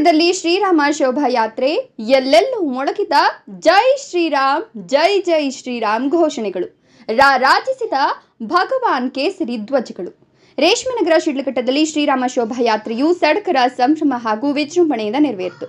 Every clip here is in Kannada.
ಶಿಡ್ಲಘಟ್ಟದಲ್ಲಿ ಶ್ರೀರಾಮ ಶೋಭಾಯಾತ್ರೆ ಎಲ್ಲೆಲ್ಲೂ ಮೊಳಗಿದ ಜೈ ಶ್ರೀರಾಮ್, ಜೈ ಜೈ ಶ್ರೀರಾಮ್ ಘೋಷಣೆಗಳು. ರಾರಾಜಿಸಿದ ಭಗವಾನ್ ಕೇಸರಿ ಧ್ವಜಗಳು. ರೇಷ್ಮೆನಗರ ಶಿಡ್ಲಘಟ್ಟದಲ್ಲಿ ಶ್ರೀರಾಮ ಶೋಭಾಯಾತ್ರೆಯು ಸಡಕರ ಸಂಭ್ರಮ ಹಾಗೂ ವಿಜೃಂಭಣೆಯಿಂದ ನೆರವೇರಿತು.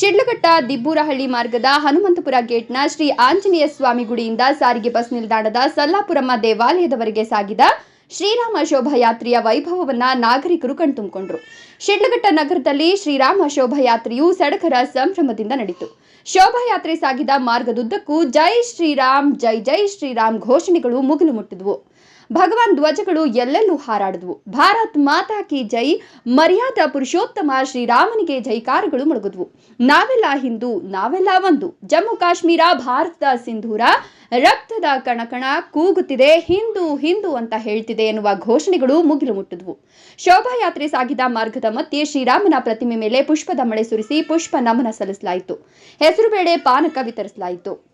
ಶಿಡ್ಲಘಟ್ಟ ದಿಬ್ಬೂರಹಳ್ಳಿ ಮಾರ್ಗದ ಹನುಮಂತಪುರ ಗೇಟ್ನ ಶ್ರೀ ಆಂಜನೇಯ ಸ್ವಾಮಿ ಗುಡಿಯಿಂದ ಸಾರಿಗೆ ಬಸ್ ನಿಲ್ದಾಣದ ಸಲ್ಲಾಪುರಮ್ಮ ದೇವಾಲಯದವರೆಗೆ ಸಾಗಿದ ಶ್ರೀರಾಮ ಶೋಭಾಯಾತ್ರೆಯ ವೈಭವವನ್ನ ನಾಗರಿಕರು ಕಣ್ತುಂಬಿಕೊಂಡರು. ಶಿಡ್ಲಘಟ್ಟ ನಗರದಲ್ಲಿ ಶ್ರೀರಾಮ ಶೋಭಾಯಾತ್ರೆಯು ಸಡಗರ ಸಂಭ್ರಮದಿಂದ ನಡೆಯಿತು ಶೋಭಾಯಾತ್ರೆ ಸಾಗಿದ ಮಾರ್ಗದುದ್ದಕ್ಕೂ ಜೈ ಶ್ರೀರಾಮ್, ಜೈ ಜೈ ಶ್ರೀರಾಮ್ ಘೋಷಣೆಗಳು ಮುಗಿಲು ಮುಟ್ಟಿದ್ವು. ಭಗವಾನ್ ಧ್ವಜಗಳು ಎಲ್ಲೆಲ್ಲೂ ಹಾರಾಡಿದ್ವು. ಭಾರತ್ ಮಾತಾ ಕಿ ಜೈ, ಮರ್ಯಾದಾ ಪುರುಷೋತ್ತಮ ಶ್ರೀರಾಮನಿಗೆ ಜೈಕಾರಗಳು ಮುಳುಗಿದ್ವು. ನಾವೆಲ್ಲ ಹಿಂದೂ, ನಾವೆಲ್ಲ ಒಂದು. ಜಮ್ಮು ಕಾಶ್ಮೀರ, ಭಾರತದ ಸಿಂಧೂರ ರಕ್ತದ ಕಣಕಣ ಕೂಗುತ್ತಿದೆ, ಹಿಂದೂ ಹಿಂದೂ ಅಂತ ಹೇಳ್ತಿದೆ ಎನ್ನುವ ಘೋಷಣೆಗಳು ಮುಗಿಲು ಮುಟ್ಟಿದ್ವು. ಶೋಭಾಯಾತ್ರೆ ಸಾಗಿದ ಮಾರ್ಗದ ಮಧ್ಯೆ ಶ್ರೀರಾಮನ ಪ್ರತಿಮೆ ಮೇಲೆ ಪುಷ್ಪದ ಮಳೆ ಸುರಿಸಿ ಪುಷ್ಪ ನಮನ ಸಲ್ಲಿಸಲಾಯಿತು. ಹೆಸರುಬೇಳೆ ಪಾನಕ ವಿತರಿಸಲಾಯಿತು.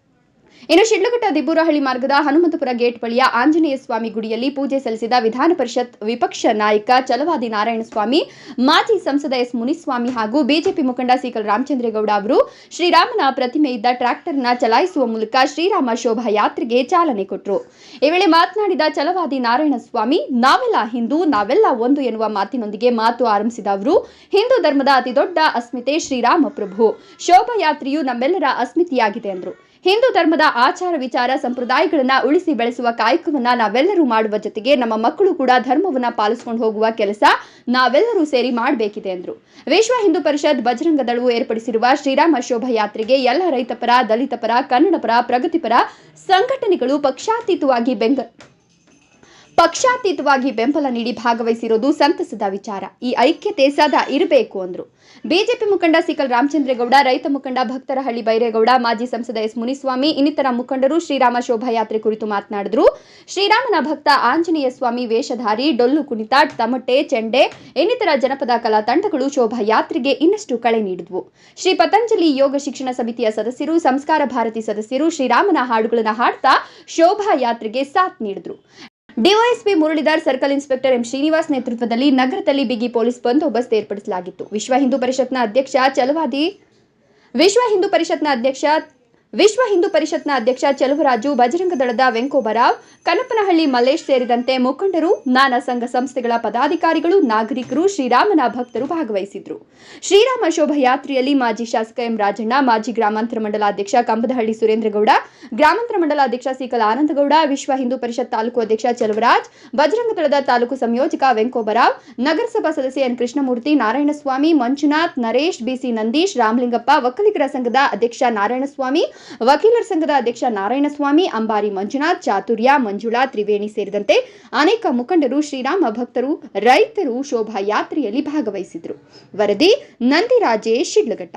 ಇನ್ನು ಶಿಡ್ಲಘಟ್ಟ ದಿಬ್ಬೂರಹಳ್ಳಿ ಮಾರ್ಗದ ಹನುಮಂತಪುರ ಗೇಟ್ ಬಳಿಯ ಆಂಜನೇಯ ಸ್ವಾಮಿ ಗುಡಿಯಲ್ಲಿ ಪೂಜೆ ಸಲ್ಲಿಸಿದ ವಿಧಾನ ಪರಿಷತ್ ವಿಪಕ್ಷ ನಾಯಕ ಚಲವಾದಿ ನಾರಾಯಣಸ್ವಾಮಿ ಮಾಜಿ ಸಂಸದ ಎಸ್ ಮುನಿಸ್ವಾಮಿ ಹಾಗೂ ಬಿಜೆಪಿ ಮುಖಂಡ ಸಿಕಲ್ ರಾಮಚಂದ್ರೇಗೌಡ ಅವರು ಶ್ರೀರಾಮನ ಪ್ರತಿಮೆ ಇದ್ದ ಟ್ರ್ಯಾಕ್ಟರ್ನ ಚಲಾಯಿಸುವ ಮೂಲಕ ಶ್ರೀರಾಮ ಶೋಭಾ ಯಾತ್ರೆಗೆ ಚಾಲನೆ ಕೊಟ್ಟರು ಈ ವೇಳೆ ಮಾತನಾಡಿದ ಚಲವಾದಿ ನಾರಾಯಣಸ್ವಾಮಿ ನಾವೆಲ್ಲ ಹಿಂದೂ, ನಾವೆಲ್ಲ ಒಂದು ಎನ್ನುವ ಮಾತಿನೊಂದಿಗೆ ಮಾತು ಆರಂಭಿಸಿದ ಅವರು, ಹಿಂದೂ ಧರ್ಮದ ಅತಿದೊಡ್ಡ ಅಸ್ಮಿತೆ ಶ್ರೀರಾಮ ಪ್ರಭು. ಶೋಭಾಯಾತ್ರೆಯು ನಮ್ಮೆಲ್ಲರ ಅಸ್ಮಿತೆಯಾಗಿದೆ ಎಂದರು ಹಿಂದೂ ಧರ್ಮದ ಆಚಾರ ವಿಚಾರ ಸಂಪ್ರದಾಯಗಳನ್ನ ಉಳಿಸಿ ಬೆಳೆಸುವ ಕಾಯಕವನ್ನ ನಾವೆಲ್ಲರೂ ಮಾಡುವ ಜೊತೆಗೆ ನಮ್ಮ ಮಕ್ಕಳು ಕೂಡ ಧರ್ಮವನ್ನ ಪಾಲಿಸಿಕೊಂಡು ಹೋಗುವ ಕೆಲಸ ನಾವೆಲ್ಲರೂ ಸೇರಿ ಮಾಡಬೇಕಿದೆ ಎಂದರು ವಿಶ್ವ ಹಿಂದೂ ಪರಿಷತ್ ಬಜರಂಗ ದಳವು ಏರ್ಪಡಿಸಿರುವ ಶ್ರೀರಾಮ ಶೋಭಾಯಾತ್ರೆಗೆ ಎಲ್ಲ ರೈತ ಪರ, ದಲಿತ ಪರ ಪ್ರಗತಿಪರ ಸಂಘಟನೆಗಳು ಪಕ್ಷಾತೀತವಾಗಿ ಬೆಂಗ ಪಕ್ಷಾತೀತವಾಗಿ ಬೆಂಬಲ ನೀಡಿ ಭಾಗವಹಿಸಿರೋದು ಸಂತಸದ ವಿಚಾರ. ಈ ಐಕ್ಯತೆ ಸದಾ ಇರಬೇಕು ಅಂದ್ರು. ಬಿಜೆಪಿ ಮುಖಂಡ ಸಿಕಲ್ ರಾಮಚಂದ್ರೇಗೌಡ, ರೈತ ಮುಖಂಡ ಭಕ್ತರಹಳ್ಳಿ ಬೈರೇಗೌಡ, ಮಾಜಿ ಸಂಸದ ಎಸ್ ಮುನಿಸ್ವಾಮಿ, ಇನ್ನಿತರ ಮುಖಂಡರು ಶ್ರೀರಾಮ ಶೋಭಾಯಾತ್ರೆ ಕುರಿತು ಮಾತನಾಡಿದ್ರು. ಶ್ರೀರಾಮನ ಭಕ್ತ ಆಂಜನೇಯ ಸ್ವಾಮಿ ವೇಷಧಾರಿ, ಡೊಳ್ಳು ಕುಣಿತ, ತಮಟೆ, ಚೆಂಡೆ, ಇನ್ನಿತರ ಜನಪದ ಕಲಾ ತಂಡಗಳು ಶೋಭಾಯಾತ್ರೆಗೆ ಇನ್ನಷ್ಟು ಕಳೆ ನೀಡಿದ್ವು. ಶ್ರೀ ಪತಂಜಲಿ ಯೋಗ ಶಿಕ್ಷಣ ಸಮಿತಿಯ ಸದಸ್ಯರು, ಸಂಸ್ಕಾರ ಭಾರತಿ ಸದಸ್ಯರು ಶ್ರೀರಾಮನ ಹಾಡುಗಳನ್ನು ಹಾಡ್ತಾ ಶೋಭಾಯಾತ್ರೆಗೆ ಸಾಥ್ ನೀಡಿದ್ರು. DYSP Muralidhar circle inspector M Srinivas ನೇತೃತ್ವದಲ್ಲಿ ನಗರದಲ್ಲಿ ಬಿಗಿ ಪೊಲೀಸ್ ಬಂದೋಬಸ್ತ್ ಏರ್ಪಡಿಸಲಾಗಿತ್ತು. ವಿಶ್ವ ಹಿಂದೂ ಪರಿಷತ್ನ ಅಧ್ಯಕ್ಷ ಚಲವಾದಿ, ವಿಶ್ವ ಹಿಂದೂ ಪರಿಷತ್ನ ಅಧ್ಯಕ್ಷ ವಿಶ್ವ ಹಿಂದೂ ಪರಿಷತ್ನ ಅಧ್ಯಕ್ಷ ಚಲುವರಾಜು ಬಜರಂಗ ದಳದ ವೆಂಕೋಬರಾವ್ ಕನಪನಹಳ್ಳಿ ಮಲ್ಲೇಶ್ ಸೇರಿದಂತೆ ಮುಖಂಡರು, ನಾನಾ ಸಂಘ ಸಂಸ್ಥೆಗಳ ಪದಾಧಿಕಾರಿಗಳು, ನಾಗರಿಕರು, ಶ್ರೀರಾಮನ ಭಕ್ತರು ಭಾಗವಹಿಸಿದ್ರು. ಶ್ರೀರಾಮ ಶೋಭಾಯಾತ್ರೆಯಲ್ಲಿ ಮಾಜಿ ಶಾಸಕ ಎಂ ರಾಜಣ್ಣ, ಮಾಜಿ ಗ್ರಾಮಾಂತರ ಮಂಡಲ ಅಧ್ಯಕ್ಷ ಕಂಬದಹಳ್ಳಿ ಸುರೇಂದ್ರಗೌಡ, ಗ್ರಾಮಾಂತರ ಮಂಡಲಾಧ್ಯಕ್ಷ ಸಿಕಲ್ ಆನಂದಗೌಡ, ವಿಶ್ವ ಹಿಂದೂ ಪರಿಷತ್ ತಾಲೂಕು ಅಧ್ಯಕ್ಷ ಚಲುವರಾಜ್, ಬಜರಂಗ ದಳದ ತಾಲೂಕು ಸಂಯೋಜಕ ವೆಂಕೋಬರಾವ್ ನಗರಸಭಾ ಸದಸ್ಯ ಎನ್ ಕೃಷ್ಣಮೂರ್ತಿ, ನಾರಾಯಣಸ್ವಾಮಿ, ಮಂಜುನಾಥ್, ನರೇಶ್, ಬಿಸಿ ನಂದೀಶ್, ರಾಮಲಿಂಗಪ್ಪ ಒಕ್ಕಲಿಗರ ಸಂಘದ ಅಧ್ಯಕ್ಷ ನಾರಾಯಣಸ್ವಾಮಿ ವಕೀಲರ ಸಂಘದ ಅಧ್ಯಕ್ಷ ನಾರಾಯಣಸ್ವಾಮಿ, ಅಂಬಾರಿ ಮಂಜುನಾಥ್, ಚಾತುರ್ಯ, ಮಂಜುಳಾ, ತ್ರಿವೇಣಿ ಸೇರಿದಂತೆ ಅನೇಕ ಮುಖಂಡರು ಶ್ರೀರಾಮ ಭಕ್ತರು, ರೈತರು ಶೋಭಾಯಾತ್ರೆಯಲ್ಲಿ ಭಾಗವಹಿಸಿದರು ವರದಿ ನಂದಿರಾಜೇಶ್ ಶಿಡ್ಲಘಟ್ಟ.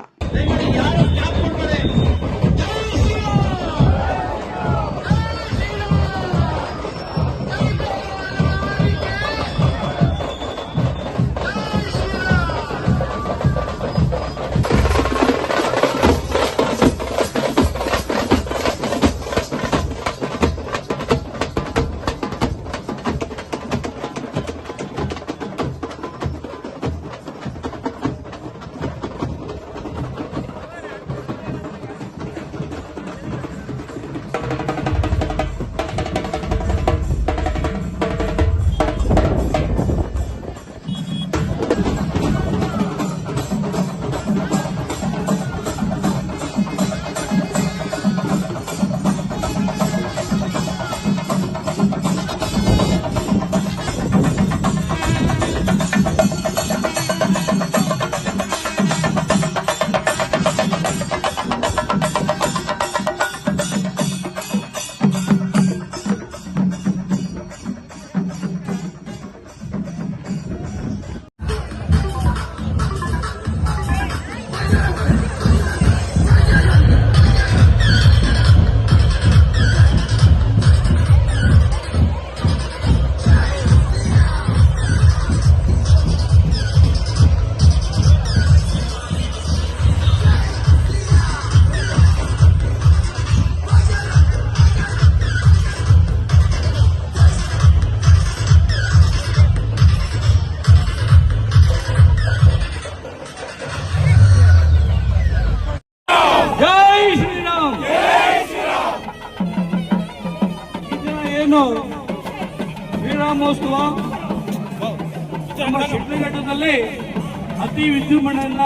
ಅತಿ ವಿಜೃಂಭಣೆಯಿಂದ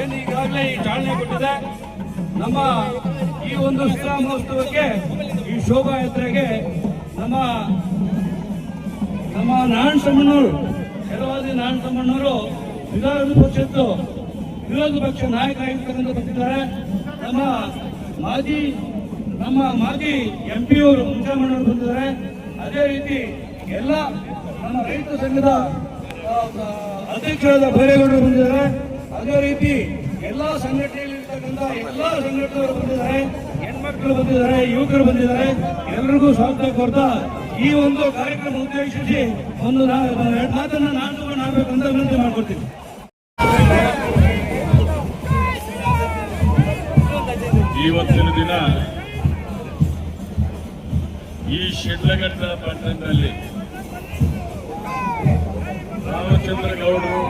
ಏನು ಈಗಾಗಲೇ ಈ ಚಾಲನೆ ಕೊಟ್ಟಿದೆ. ನಮ್ಮ ಈ ಒಂದು ಶ್ರೀರಾಮೋತ್ಸವಕ್ಕೆ ಈ ಶೋಭಾಯಾತ್ರೆಗೆ ನಮ್ಮ ನಮ್ಮ ನಾರಾಯಣ ಸಮಣ್ಣವರು ಕೆಲವಾದಿ ನಾರಾಯಣ ಸಮಣ್ಣವರು ವಿರೋಧ ಪಕ್ಷದ್ದು, ವಿರೋಧ ಪಕ್ಷ ನಾಯಕರಾಗಿರ್ತಕ್ಕಂಥ ಬಂದಿದ್ದಾರೆ. ನಮ್ಮ ಮಾಜಿ ನಮ್ಮ ಮಾಜಿ ಎಂ ಪಿ ಅವರು ಮುಂಚಾಮಣ್ಣವರು ಬಂದಿದ್ದಾರೆ. ಅದೇ ರೀತಿ ಎಲ್ಲ ನಮ್ಮ ರೈತ ಸಂಘದ ಅಧ್ಯಕ್ಷರಾದ ಬೈರೇಗೌಡರು ಬಂದಿದ್ದಾರೆ. ಅದೇ ರೀತಿ ಎಲ್ಲಾ ಸಂಘಟನೆಯಲ್ಲಿರ್ತಕ್ಕಂಥ ಎಲ್ಲಾ ಸಂಘಟನೆಗಳು ಬಂದಿದ್ದಾರೆ. ಹೆಣ್ಮಕ್ಳು ಬಂದಿದ್ದಾರೆ, ಯುವಕರು ಬಂದಿದ್ದಾರೆ. ಎಲ್ಲರಿಗೂ ಸ್ವಾಗತ ಕೋರ್ತಾ ಈ ಒಂದು ಕಾರ್ಯಕ್ರಮ ಉದ್ದೇಶಿಸಿ ಒಂದು ಎರಡು ಮಾತನ್ನ ನಾನು ಮಾಡಬೇಕು ಆಗ್ಬೇಕಂತ ವಿನಂತಿ ಮಾಡ್ಕೊಡ್ತೀನಿ. ಇವತ್ತಿನ ದಿನ ಈ ಶಿಡ್ಲಘಟ್ಟ ಪಟ್ಟಣದಲ್ಲಿ ರಾಮಚಂದ್ರ ಗೌಡರು.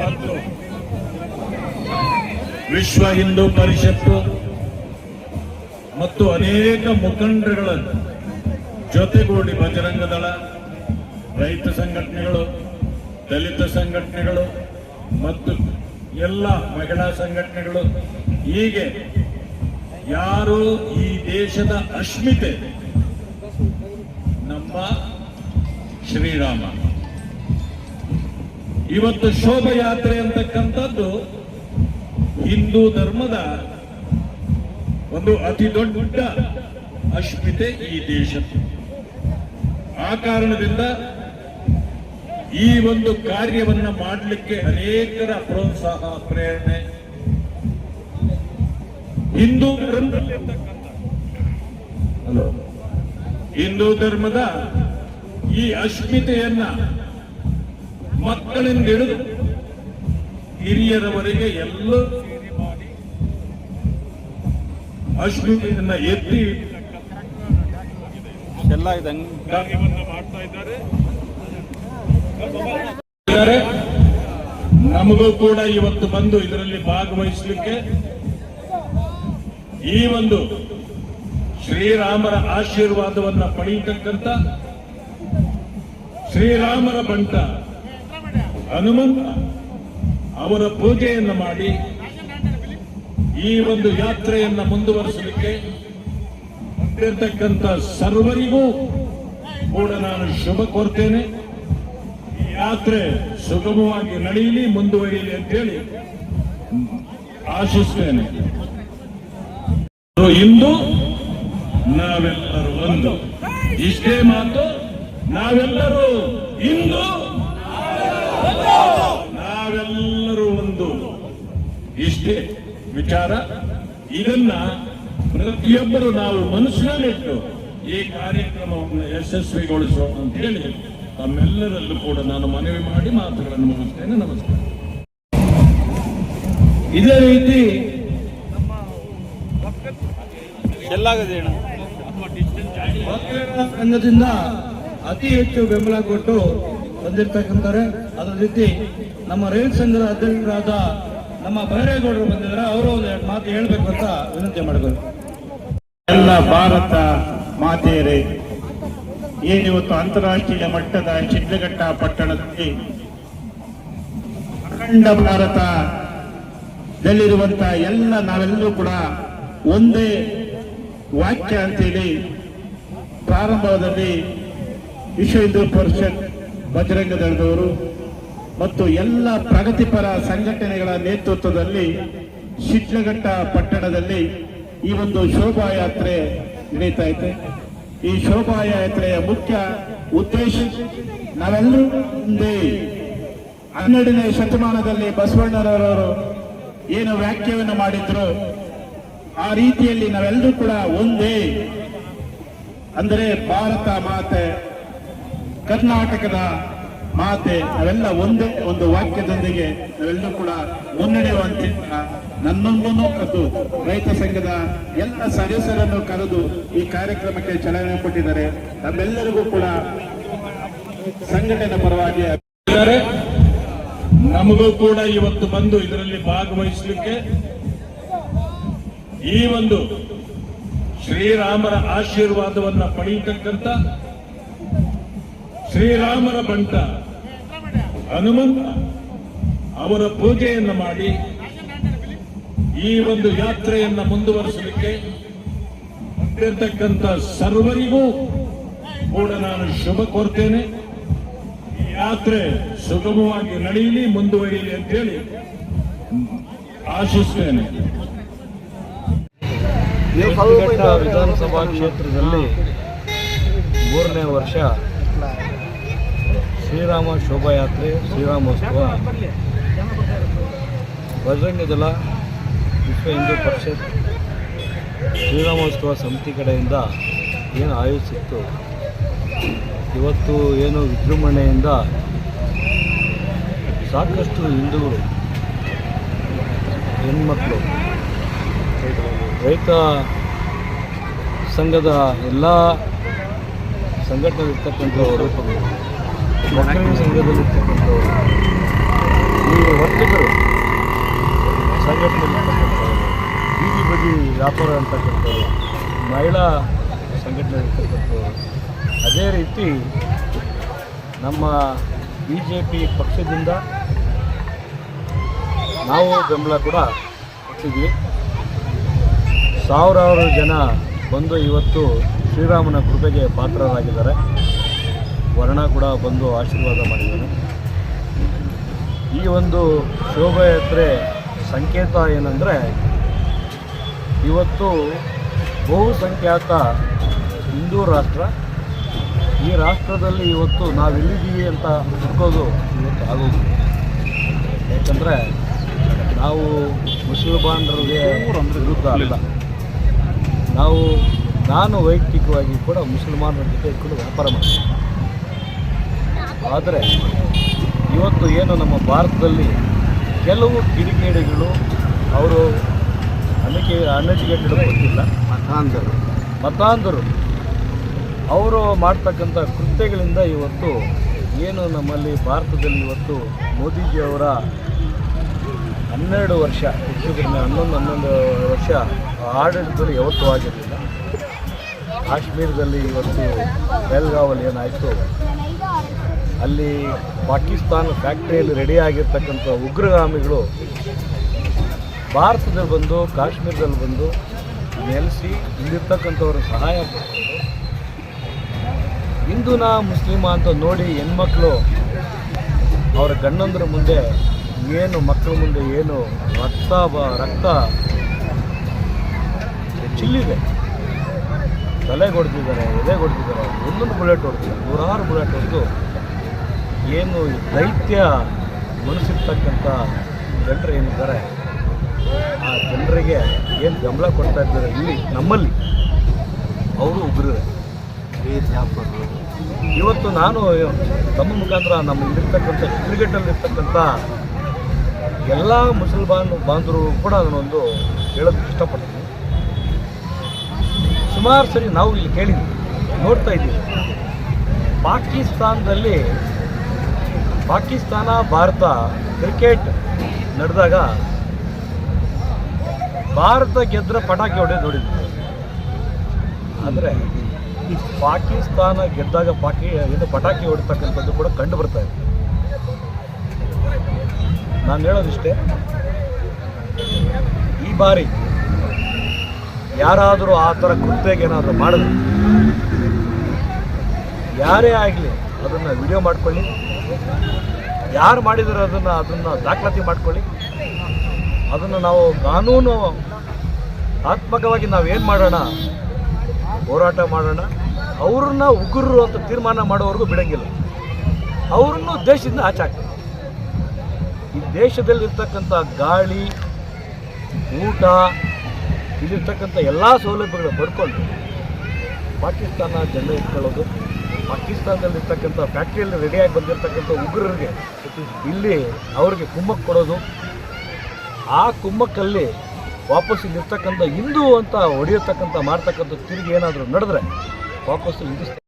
ಮತ್ತು ವಿಶ್ವ ಹಿಂದೂ ಪರಿಷತ್ತು ಮತ್ತು ಅನೇಕ ಮುಖಂಡರುಗಳ ಜೊತೆಗೂಡಿ ಬಜರಂಗ ದಳ, ರೈತ ಸಂಘಟನೆಗಳು, ದಲಿತ ಸಂಘಟನೆಗಳು ಮತ್ತು ಎಲ್ಲ ಮಹಿಳಾ ಸಂಘಟನೆಗಳು ಹೀಗೆ ಯಾರು ಈ ದೇಶದ ಅಸ್ಮಿತೆ ಶ್ರೀರಾಮ. ಇವತ್ತು ಶೋಭಯಾತ್ರೆ ಅಂತಕ್ಕಂಥದ್ದು ಹಿಂದೂ ಧರ್ಮದ ಒಂದು ಅತಿ ದೊಡ್ಡ ಅಶ್ಮಿತೆ ಈ ದೇಶ ಆ ಕಾರಣದಿಂದ ಈ ಒಂದು ಕಾರ್ಯವನ್ನ ಮಾಡಲಿಕ್ಕೆ ಅನೇಕರ ಪ್ರೋತ್ಸಾಹ, ಪ್ರೇರಣೆ. ಹಿಂದೂ ಹಲೋ. ಹಿಂದೂ ಧರ್ಮದ ಈ ಅಸ್ಮಿತೆಯನ್ನ ಮಕ್ಕಳಿಂದ ಹಿಡಿದು ಹಿರಿಯರವರೆಗೆ ಎಲ್ಲ ಅಸ್ಮಿತೆಯನ್ನ ಎತ್ತಿ ಎಲ್ಲ ಮಾಡ್ತಾ ಇದ್ದಾರೆ. ನಮಗೂ ಕೂಡ ಇವತ್ತು ಬಂದು ಇದರಲ್ಲಿ ಭಾಗವಹಿಸಲಿಕ್ಕೆ ಈ ಒಂದು ಶ್ರೀರಾಮರ ಆಶೀರ್ವಾದವನ್ನ ಪಡೆಯತಕ್ಕಂತ ಶ್ರೀರಾಮರ ಬಂಟ. ಹನುಮಂತ ಅವರ ಪೂಜೆಯನ್ನು ಮಾಡಿ ಈ ಒಂದು ಯಾತ್ರೆಯನ್ನು ಮುಂದುವರಿಸಲಿಕ್ಕೆ ಬಂದಿರತಕ್ಕಂಥ ಸರ್ವರಿಗೂ ಕೂಡ ನಾನು ಶುಭ ಕೋರ್ತೇನೆ. ಈ ಯಾತ್ರೆ ಸುಗಮವಾಗಿ ನಡೆಯಲಿ, ಮುಂದುವರಿಯಲಿ ಅಂತೇಳಿ ಆಶಿಸ್ತೇನೆ. ಇಂದು ನಾವೆಲ್ಲರೂ ಒಂದು. ಇಷ್ಟೇ ಮಾತು. ನಾವೆಲ್ಲರೂ ಇಂದು ನಾವೆಲ್ಲರೂ ಒಂದು. ಇಷ್ಟೇ ವಿಚಾರ. ಇದನ್ನ ಪ್ರತಿಯೊಬ್ಬರು ನಾವು ಮನಸ್ಸಿನಲ್ಲಿಟ್ಟು ಈ ಕಾರ್ಯಕ್ರಮವನ್ನು ಯಶಸ್ವಿಗೊಳಿಸೋಣ ಅಂತ ಹೇಳಿ ತಮ್ಮೆಲ್ಲರಲ್ಲೂ ಕೂಡ ನಾನು ಮನವಿ ಮಾಡಿ ಮಾತುಗಳನ್ನು ಮುಗಿಸ್ತೇನೆ. ನಮಸ್ಕಾರ. ಇದೇ ರೀತಿ ಸಂಘದಿಂದ ಅತಿ ಹೆಚ್ಚು ಬೆಂಬಲ ಕೊಟ್ಟು ಬಂದಿರ್ತಕ್ಕಂಥವ್ರೆ, ಅದರ ರೀತಿ ನಮ್ಮ ರೈತ ಸಂಘದ ಅಧ್ಯಕ್ಷರಾದ ನಮ್ಮ ಬೈರೇಗೌಡರು ಬಂದಿದ್ದಾರೆ. ಅವರು ಒಂದು ಎರಡು ಮಾತು ಹೇಳಬೇಕು ಅಂತ ವಿನಂತಿ ಮಾಡಬೇಕು ಎಲ್ಲ ಭಾರತ ಮಾತೆಯರೇ ಏನಿವತ್ತು ಅಂತಾರಾಷ್ಟ್ರೀಯ ಮಟ್ಟದ ಶಿಡ್ಲಘಟ್ಟ ಪಟ್ಟಣದಲ್ಲಿ ಅಖಂಡ ಭಾರತದಲ್ಲಿರುವಂತಹ ಎಲ್ಲ ನಾವೆಲ್ಲರೂ ಕೂಡ ಒಂದೇ ವಾಕ್ಯ ಅಂತೇಳಿ ಪ್ರಾರಂಭದಲ್ಲಿ ವಿಶ್ವ ಹಿಂದೂ ಪರಿಷತ್ ಬಜರಂಗ ದಳದವರು ಮತ್ತು ಎಲ್ಲ ಪ್ರಗತಿಪರ ಸಂಘಟನೆಗಳ ನೇತೃತ್ವದಲ್ಲಿ ಶಿಡ್ಲಘಟ್ಟ ಪಟ್ಟಣದಲ್ಲಿ ಈ ಒಂದು ಶೋಭಾಯಾತ್ರೆ ನಡೀತಾ ಇದೆ. ಈ ಶೋಭಾಯಾತ್ರೆಯ ಮುಖ್ಯ ಉದ್ದೇಶ ನಾವೆಲ್ಲರೂ ಒಂದೇ ಹನ್ನೆರಡನೇ ಶತಮಾನದಲ್ಲಿ ಬಸವಣ್ಣರವರು ಏನು ವ್ಯಾಖ್ಯವನ್ನು ಮಾಡಿದ್ರು ಆ ರೀತಿಯಲ್ಲಿ ನಾವೆಲ್ಲರೂ ಕೂಡ ಒಂದೇ. ಅಂದರೆ ಭಾರತ ಮಾತೆ ಕರ್ನಾಟಕದ ಮಾತೆ ಅವೆಲ್ಲ ಒಂದೇ ಒಂದು ವಾಕ್ಯದೊಂದಿಗೆ ಅವೆಲ್ಲ ಕೂಡ ಮುನ್ನಡೆಯುವಂತ ನನ್ನೊಂದನ್ನು ಕರೆದು ರೈತ ಸಂಘದ ಎಲ್ಲ ಸದಸ್ಯರನ್ನು ಕರೆದು ಈ ಕಾರ್ಯಕ್ರಮಕ್ಕೆ ಚಾಲನೆ ಕೊಟ್ಟಿದ್ದಾರೆ ನಮ್ಮೆಲ್ಲರಿಗೂ ಕೂಡ ಸಂಘಟನೆ ಪರವಾಗಿ. ನಮಗೂ ಕೂಡ ಇವತ್ತು ಬಂದು ಇದರಲ್ಲಿ ಭಾಗವಹಿಸಲಿಕ್ಕೆ ಈ ಒಂದು ಶ್ರೀರಾಮರ ಆಶೀರ್ವಾದವನ್ನ ಪಡೆಯತಕ್ಕಂಥ ಶ್ರೀರಾಮರ ಬಂಟ. ಹನುಮಂತ ಅವರ ಪೂಜೆಯನ್ನು ಮಾಡಿ ಈ ಒಂದು ಯಾತ್ರೆಯನ್ನು ಮುಂದುವರಿಸಲಿಕ್ಕೆ ಬಂದಿರತಕ್ಕಂಥ ಸರ್ವರಿಗೂ ಕೂಡ ನಾನು ಶುಭ ಕೋರ್ತೇನೆ. ಈ ಯಾತ್ರೆ ಸುಗಮವಾಗಿ ನಡೆಯಲಿ, ಮುಂದುವರಿಯಲಿ ಅಂತೇಳಿ ಆಶಿಸ್ತೇನೆ. ವಿಧಾನಸಭಾ ಕ್ಷೇತ್ರದಲ್ಲಿ ಮೂರನೇ ವರ್ಷ ಶ್ರೀರಾಮ ಶೋಭಾಯಾತ್ರೆ, ಶ್ರೀರಾಮೋತ್ಸವ. ಬಜರಂಗ ದಳ, ವಿಶ್ವ ಹಿಂದೂ ಪರಿಷತ್, ಶ್ರೀರಾಮೋತ್ಸವ ಸಮಿತಿ ಕಡೆಯಿಂದ ಏನು ಆಯೋಜಿಸಿತ್ತು? ಇವತ್ತು ಏನು ವಿಜೃಂಭಣೆಯಿಂದ ಸಾಕಷ್ಟು ಹಿಂದೂಗಳು ಹೆಣ್ಮಕ್ಳು, ರೈತ ಸಂಘದ ಎಲ್ಲ ಸಂಘಟನೆಗಳಿರ್ತಕ್ಕಂಥವರು ಒಕ್ಕಲಿಗ ಸಂಘದಲ್ಲಿರ್ತಕ್ಕಂಥವರು ಈ ವರ್ತಕರು ಸಂಘಟನೆಗಳಿರ್ತಕ್ಕಂಥವರು ಬೀದಿ ಬದಿ ವ್ಯಾಪಾರ ಅಂತಕ್ಕಂಥವ್ರು ಮಹಿಳಾ ಸಂಘಟನೆಗಳಿರ್ತಕ್ಕಂಥವ್ರು ಅದೇ ರೀತಿ ನಮ್ಮ ಬಿ ಜೆ ಪಿ ಪಕ್ಷದಿಂದ ನಾವು ಬೆಂಬಲ ಕೂಡ ಕೊಟ್ಟಿದ್ವಿ ಸಾವಿರಾರು ಜನ ಬಂದು ಇವತ್ತು ಶ್ರೀರಾಮನ ಕೃಪೆಗೆ ಪಾತ್ರರಾಗಿದ್ದಾರೆ. ವರ್ಣ ಕೂಡ ಬಂದು ಆಶೀರ್ವಾದ ಮಾಡಿದ್ದಾರೆ. ಈ ಒಂದು ಶೋಭಾಯಾತ್ರೆ ಸಂಕೇತ ಏನಂದರೆ ಇವತ್ತು ಬಹುಸಂಖ್ಯಾತ ಹಿಂದೂ ರಾಷ್ಟ್ರ. ಈ ರಾಷ್ಟ್ರದಲ್ಲಿ ಇವತ್ತು ನಾವೆಲ್ಲಿದ್ದೀವಿ ಅಂತ ಹುಡ್ಕೋದು ಇವತ್ತು ಆಗೋದು. ಯಾಕಂದರೆ ನಾವು ಮುಸಲ್ಮಾನರಿಗೆ ವಿರುದ್ಧ ಅಲ್ಲ. ನಾವು ನಾನು ವೈಯಕ್ತಿಕವಾಗಿ ಕೂಡ ಮುಸಲ್ಮಾನರ ಜೊತೆ ಇಟ್ಕೊಂಡು ವ್ಯಾಪಾರ ಮಾಡ್ತೀನಿ ಆದರೆ ಇವತ್ತು ಏನು ನಮ್ಮ ಭಾರತದಲ್ಲಿ ಕೆಲವು ಕಿಡಿಗೇಡಿಗಳು ಅವರು ಅನಕೆ ಅನ್ಎಜುಕೇಟೆಡ್ ಗೊತ್ತಿಲ್ಲ ಮತಾಂಧರು. ಮತಾಂಧರು. ಅವರು ಮಾಡ್ತಕ್ಕಂಥ ಕೃತ್ಯಗಳಿಂದ ಇವತ್ತು ಏನು ನಮ್ಮಲ್ಲಿ ಭಾರತದಲ್ಲಿ ಇವತ್ತು ಮೋದಿಜಿಯವರ ಹನ್ನೆರಡು ವರ್ಷ ಹೆಚ್ಚು ಕಡಿಮೆ ಹನ್ನೊಂದು ಹನ್ನೊಂದು ವರ್ಷ ಆಡಳಿತದಲ್ಲಿ ಯಾವತ್ತೂ ಆಗಿರಲಿಲ್ಲ. ಕಾಶ್ಮೀರದಲ್ಲಿ ಇವತ್ತು ಬೆಲ್ಗಾವಲ್ಲಿ ಏನಾಯಿತು? ಅಲ್ಲಿ ಪಾಕಿಸ್ತಾನ ಫ್ಯಾಕ್ಟ್ರಿಯಲ್ಲಿ ರೆಡಿ ಆಗಿರ್ತಕ್ಕಂಥ ಉಗ್ರಗಾಮಿಗಳು ಭಾರತದಲ್ಲಿ ಬಂದು, ಕಾಶ್ಮೀರದಲ್ಲಿ ಬಂದು ನೆಲೆಸಿ ಇಲ್ಲಿರ್ತಕ್ಕಂಥವ್ರ ಸಹಾಯ ಹಿಂದೂನ ಮುಸ್ಲಿಮ ಅಂತ ನೋಡಿ ಹೆಣ್ಮಕ್ಳು ಅವರ ಗಂಡಂದ್ರ ಮುಂದೆ ಏನು ಮಕ್ಕಳ ಮುಂದೆ ಏನು ರಕ್ತ ಬ, ರಕ್ತ ಚಿಲ್ಲಿದೆ. ತಲೆ ಹೊಡೆದಿದ್ದಾರೆ, ಎದೆ ಹೊಡೆದಿದ್ದಾರೆ, ಒಂದೊಂದು ಬುಲೆಟ್ ಹೊಡೆದು ನೂರಾರು ಬುಲೆಟ್ ಹೊಡೆದು ಏನು ದೈತ್ಯ ಮನಸ್ಸಿರ್ತಕ್ಕಂಥ ಜನರು ಏನಿದ್ದಾರೆ, ಆ ಜನರಿಗೆ ಏನು ಗಮನ ಕೊಡ್ತಾ ಇದ್ದಾರೆ ಇಲ್ಲಿ, ನಮ್ಮಲ್ಲಿ, ಅವರು ಉಗ್ರರೇ. ಇವತ್ತು ನಾನು ತಮ್ಮ ಮುಖಾಂತರ ನಮ್ಮ ಇಲ್ಲಿರ್ತಕ್ಕಂಥ ಕ್ರಿಕೆಟಲ್ಲಿರ್ತಕ್ಕಂಥ ಎಲ್ಲ ಮುಸಲ್ಮಾನ್ ಬಾಂಧವರು ಕೂಡ ಅದನ್ನೊಂದು ಹೇಳೋದು ಇಷ್ಟಪಡ್ತೀನಿ. ಸುಮಾರು ಸರಿ ನಾವು ಇಲ್ಲಿ ಕೇಳಿದ್ವಿ ನೋಡ್ತಾ ಇದ್ದೀವಿ. ಪಾಕಿಸ್ತಾನದಲ್ಲಿ ಪಾಕಿಸ್ತಾನ, ಭಾರತ, ಕ್ರಿಕೆಟ್ ನಡೆದಾಗ ಭಾರತ ಗೆದ್ದರೆ ಪಟಾಕಿ ಹೊಡೆದು ನೋಡಿದ್ರು ಅಂದರೆ ಪಾಕಿಸ್ತಾನ ಗೆದ್ದಾಗ ಪಾಕಿ ಇದು ಪಟಾಕಿ ಹೊಡ್ತಕ್ಕಂಥದ್ದು ಕೂಡ ಕಂಡು ಬರ್ತಾ ಇದೆ. ನಾನು ಹೇಳೋದಿಷ್ಟೇ, ಈ ಬಾರಿ ಯಾರಾದರೂ ಆ ಥರ ಏನಾದರೂ ಮಾಡಿದ್ರೆ, ಯಾರೇ ಆಗಲಿ ಅದನ್ನು ವಿಡಿಯೋ ಮಾಡ್ಕೊಳ್ಳಿ. ಯಾರು ಮಾಡಿದರೆ ಅದನ್ನು ಅದನ್ನು ದಾಖಲಾತಿ ಮಾಡ್ಕೊಳ್ಳಿ. ಅದನ್ನು ನಾವು ಕಾನೂನು ಆತ್ಮಕವಾಗಿ ನಾವೇನು ಮಾಡೋಣ? ಹೋರಾಟ ಮಾಡೋಣ. ಅವ್ರನ್ನ ಉಗ್ರರು ಅಂತ ತೀರ್ಮಾನ ಮಾಡೋವರೆಗೂ ಬಿಡೋಂಗಿಲ್ಲ. ಅವ್ರನ್ನು ದೇಶದಿಂದ ಆಚೆ ಹಾಕ್ತಾರೆ ಈ ದೇಶದಲ್ಲಿರ್ತಕ್ಕಂಥ ಗಾಳಿ, ಊಟ, ಇಲ್ಲಿರ್ತಕ್ಕಂಥ ಎಲ್ಲ ಸೌಲಭ್ಯಗಳು ಪಡ್ಕೊಂಡು ಪಾಕಿಸ್ತಾನ ಜನ ಇಟ್ಕೊಳ್ಳೋದು ಪಾಕಿಸ್ತಾನದಲ್ಲಿರ್ತಕ್ಕಂಥ ಫ್ಯಾಕ್ಟ್ರಿಯಲ್ಲಿ ರೆಡಿಯಾಗಿ ಬಂದಿರತಕ್ಕಂಥ ಉಗ್ರರಿಗೆ ಇಲ್ಲಿ ಅವರಿಗೆ ಕುಮ್ಮಕ್ಕೆ ಕೊಡೋದು. ಆ ಕುಂಭಕ್ಕಲ್ಲಿ ವಾಪಸ್ ಇಲ್ಲಿರ್ತಕ್ಕಂಥ ಹಿಂದೂ ಅಂತ ಹೊಡೆಯತಕ್ಕಂಥ ಮಾಡ್ತಕ್ಕಂಥ ತಿರುಗಿ ಏನಾದರೂ ನಡೆದ್ರೆ ವಾಪಸ್ಸು ಹಿಂದೂಸ್ತಾನ